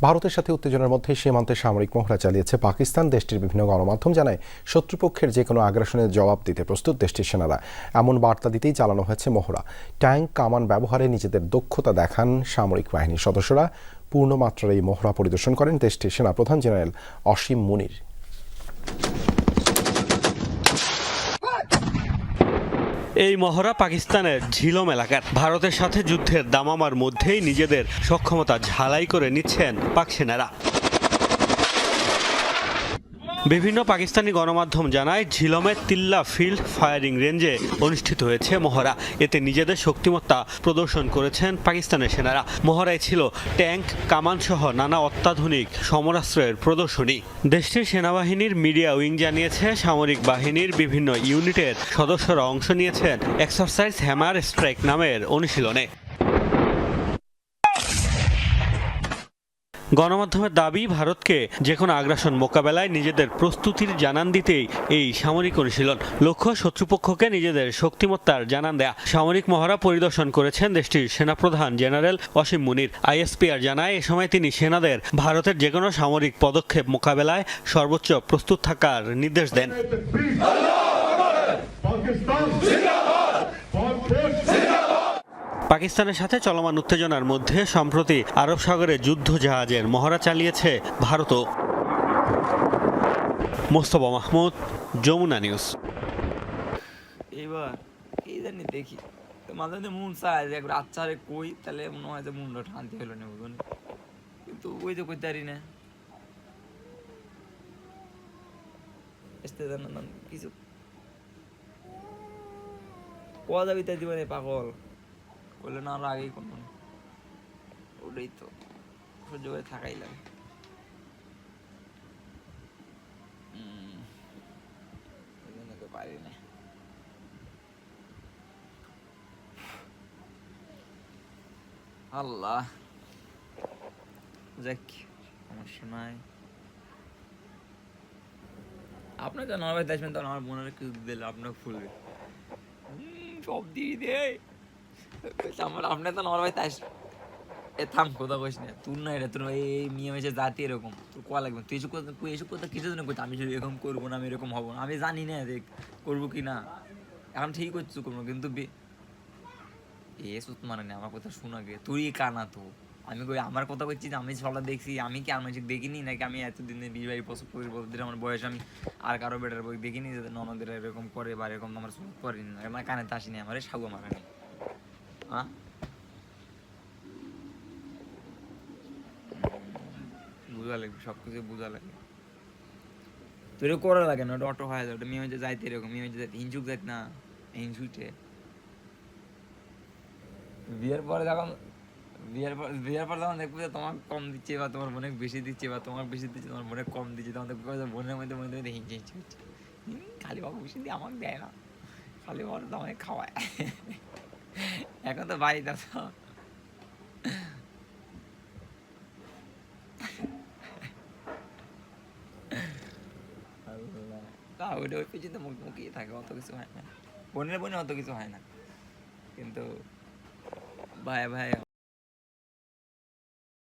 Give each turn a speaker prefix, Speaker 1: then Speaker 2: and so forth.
Speaker 1: ভারতের সাথে উত্তেজনার মধ্যে সীমান্তে সামরিক মহড়া চালিয়েছে পাকিস্তান। দেশটির বিভিন্ন গণমাধ্যম জানায়, শত্রুপক্ষের যে কোনো আগ্রাসনের জবাব দিতে প্রস্তুত দেশটির সেনারা। এমন বার্তা দিতেই চালানো হয়েছে মহড়া ট্যাঙ্ক, কামান ব্যবহারে নিজেদের দক্ষতা দেখান সামরিক বাহিনীর সদস্যরা। পূর্ণমাত্রার এই মহড়া পরিদর্শন করেন দেশটির সেনাপ্রধান জেনারেল অসীম মুনির।
Speaker 2: এই মহড়া পাকিস্তানের ঝিলম এলাকার। ভারতের সাথে যুদ্ধের দামামার মধ্যেই নিজেদের সক্ষমতা ঝালাই করে নিচ্ছেন পাক সেনারা। বিভিন্ন পাকিস্তানি গণমাধ্যম জানায় ঝিলমের তিল্লা ফিল্ড ফায়ারিং রেঞ্জে অনুষ্ঠিত হয়েছে মহড়া। এতে নিজেদের শক্তিমত্তা প্রদর্শন করেছেন পাকিস্তানের সেনারা। মহড়ায় ছিল ট্যাঙ্ক, কামান সহ নানা অত্যাধুনিক সমরাস্ত্রের প্রদর্শনী। দেশটির সেনাবাহিনীর মিডিয়া উইং জানিয়েছে, সামরিক বাহিনীর বিভিন্ন ইউনিটের সদস্যরা অংশ নিয়েছেন এক্সারসাইজ হ্যামার স্ট্রাইক নামের অনুশীলনে। গণমাধ্যমের দাবি, ভারতকে যে কোনো আগ্রাসন মোকাবেলায় নিজেদের প্রস্তুতির জানান দিতেই এই সামরিক অনুশীলন। লক্ষ্য, শত্রুপক্ষকে নিজেদের শক্তিমত্তার জানান দেয়া। সামরিক মহড়া পরিদর্শন করেছেন দেশটির সেনাপ্রধান জেনারেল অসীম মুনির। আইএসপিআর জানায়, এ সময় তিনি সেনাদের ভারতের যে কোনো সামরিক পদক্ষেপ মোকাবেলায় সর্বোচ্চ প্রস্তুত থাকার নির্দেশ দেন। পাকিস্তানের সাথে চলমান উত্তেজনার মধ্যে সম্প্রতি আরব সাগরে যুদ্ধ জাহাজের মহড়া চালিয়েছে ভারতও। মোস্তফা মাহমুদ, যমুনা নিউজ।
Speaker 3: এবার এই জানি দেখি মাঝে মাঝে মন চায় যে আচ্ছা রে কই, তাহলে মনে হয় যে মনটা শান্তি হলো না বুঝুন কিন্তু ওই তো কই পারি না। কিছু। কোয়া যাবি তাই জীবনে পাগল? করলে না আরও আগেই করব ওটাই তো সহ্য করে থাকাই লাগে। আল্লাহ যাক সমস্যা নাই। আপনার তো নর্মাল আসবেন তখন আমার মনে কিছু দিলে আপনার ফুলবে। সব দিয়ে দে। বলছে, আমার তো নর্মাল তাই এ থাম কইস না। তুই না এটা এই জাতি এরকম। তোর লাগবে? তুই এসব কথা তুই এসব কথা জন্য আমি যদি এরকম করব না, আমি এরকম হব না। আমি জানি না, দেখ, করব কি না। এখন ঠিক করছিস করব কিন্তু এ মানে না, আমার কথা শোনা গে তুই কানা তো? আমি কই, আমার কথা কইছি আমি সবটা দেখছি। আমি কি আর দেখিনি? নাকি আমি এতদিন বিশ বাইশ বছর পঁচিশ বছর ধরে আমার বয়স আমি আর কারও বেটার বই দেখিনি যে ননদের এরকম করে বা এরকম আমার করেনি আমার কানে তো আসিনি, আমার সাগু মারানি হ্যাঁ বুঝা লাগবে সব কিছু বুঝা লাগে। তোর করা লাগে না, ওটা অটো হয়ে যায়, ওটা মেয়ে হচ্ছে যাইতে এরকম, মেয়ে হচ্ছে যাইতে হিংসুক যাইতে না, হিংসুটে। বিয়ের পরে যখন, বিয়ের পর বিয়ের পর যখন দেখব যে তোমার কম দিচ্ছে বা তোমার বোনে বেশি দিচ্ছে বা তোমার বেশি দিচ্ছে, তোমার বোনে কম দিচ্ছে, তখন দেখব যে মধ্যে মধ্যে মধ্যে হিংসে হিংসে হচ্ছে। খালি বাবু বেশি দিয়ে আমাকে দেয় না। খালি বড় তো আমাকে খাওয়ায়। এখন তো ভাই দাদা আল্লাহ। ওইটা ওই পর্যন্ত মুখ মুখিয়ে থাকে, অত কিছু হয় না। বোনের বোনে অত কিছু হয় না। কিন্তু ভাই ভাই